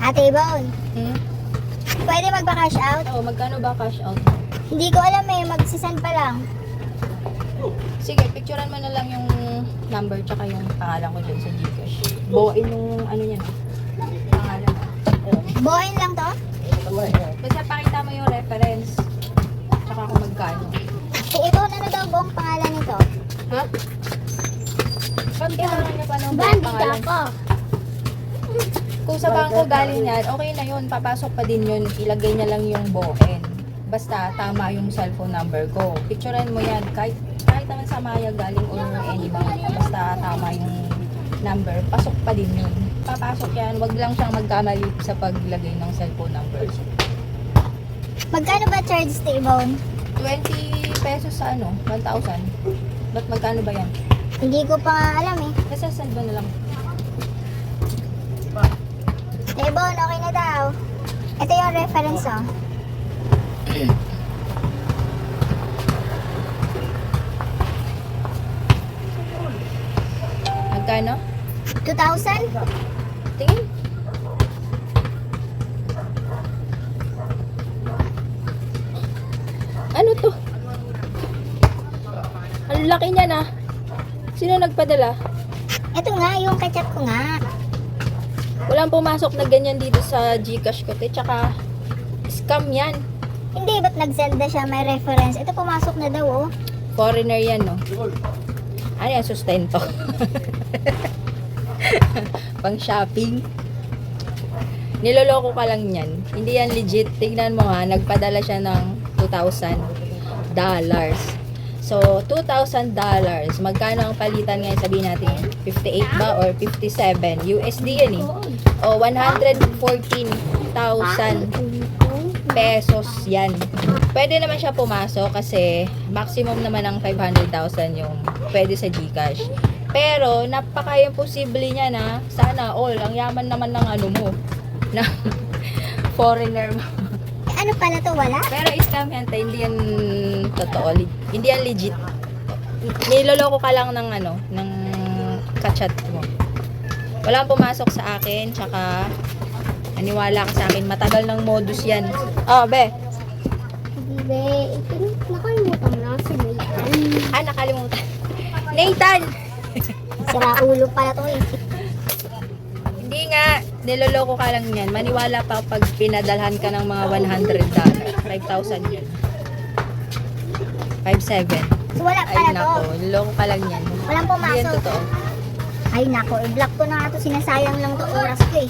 Ate Ibon, Hmm? pwede magpa-cash out? Oo, magkano ba cash out? Hindi ko alam eh, magsisend pa lang. Sige, picturean mo na lang yung number tsaka yung pangalan ko dyan sa Gcash. Buuin yung ano niya, no? pangalan. Buhayin lang to? Basta pakita mo yung reference. Tsaka kung magkano. Ate Ibon, ano daw buong pangalan nito? Ha? Ba't kailangan niyo pa ng buong pangalan? Kung sa bangko galing yan, okay na yun. Papasok pa din yun. Ilagay niya lang yung buuin. Basta tama yung cellphone number ko. Picturean mo yan. Kahit, kahit naman sa Maya galing or any bank. Basta tama yung number. Pasok pa din yun. Papasok yan. Wag lang siyang magkamali sa paglagay ng cellphone number. Magkano ba charge Ibon? 20 pesos sa ano? 1,000. Ba't magkano ba yan? Hindi ko pa nga alam eh. Basta send mo na lang. Ate Ibon, okay na daw. Ito yung reference oh. Magkano? 2,000? Tingin. Ano to? Ang laki niya na. Sino nagpadala? Ito nga, yung kachat ko nga. Walang pumasok na ganyan dito sa Gcash ko. Te, tsaka scam yan. Hindi, ba't nag-send na siya may reference? Ito pumasok na daw oh. Foreigner yan, no? Ano yan? Sustento. Pang shopping. Niloloko ka lang yan. Hindi yan legit. Tignan mo ha, nagpadala siya ng 2,000 dollars. So, 2,000 dollars. Magkano ang palitan ngayon? Sabihin natin, 58 ba or 57? USD yan eh. O, 114,000 pesos yan. Pwede naman siya pumasok kasi maximum naman ng 500,000 yung pwede sa Gcash. Pero, napaka-imposible niya na sana all, ang yaman naman ng ano mo, na foreigner mo. Ano pala to, wala? Pero scam yan, tay, hindi yan totoo. li- Hindi yan legit. Niloloko ka lang ng ano, ng kachat mo. Walang pumasok sa akin, tsaka naniwala ka sa akin, matagal ng modus yan. Oh, be. Hindi, be. Nakalimutan mo na si Nathan. Ah, nakalimutan. Nathan! Sira ulo pala to eh. Hindi nga, niloloko ka lang yan. Maniwala pa pag pinadalhan ka ng mga 100 dollar. 5,000 yun. 5,700. So, wala Ay, pala to. nako. Niloloko ka lang yan. Walang Hindi yan pumasok. totoo. Ay nako, i-block ko na nga to. Sinasayang lang to oras ko eh.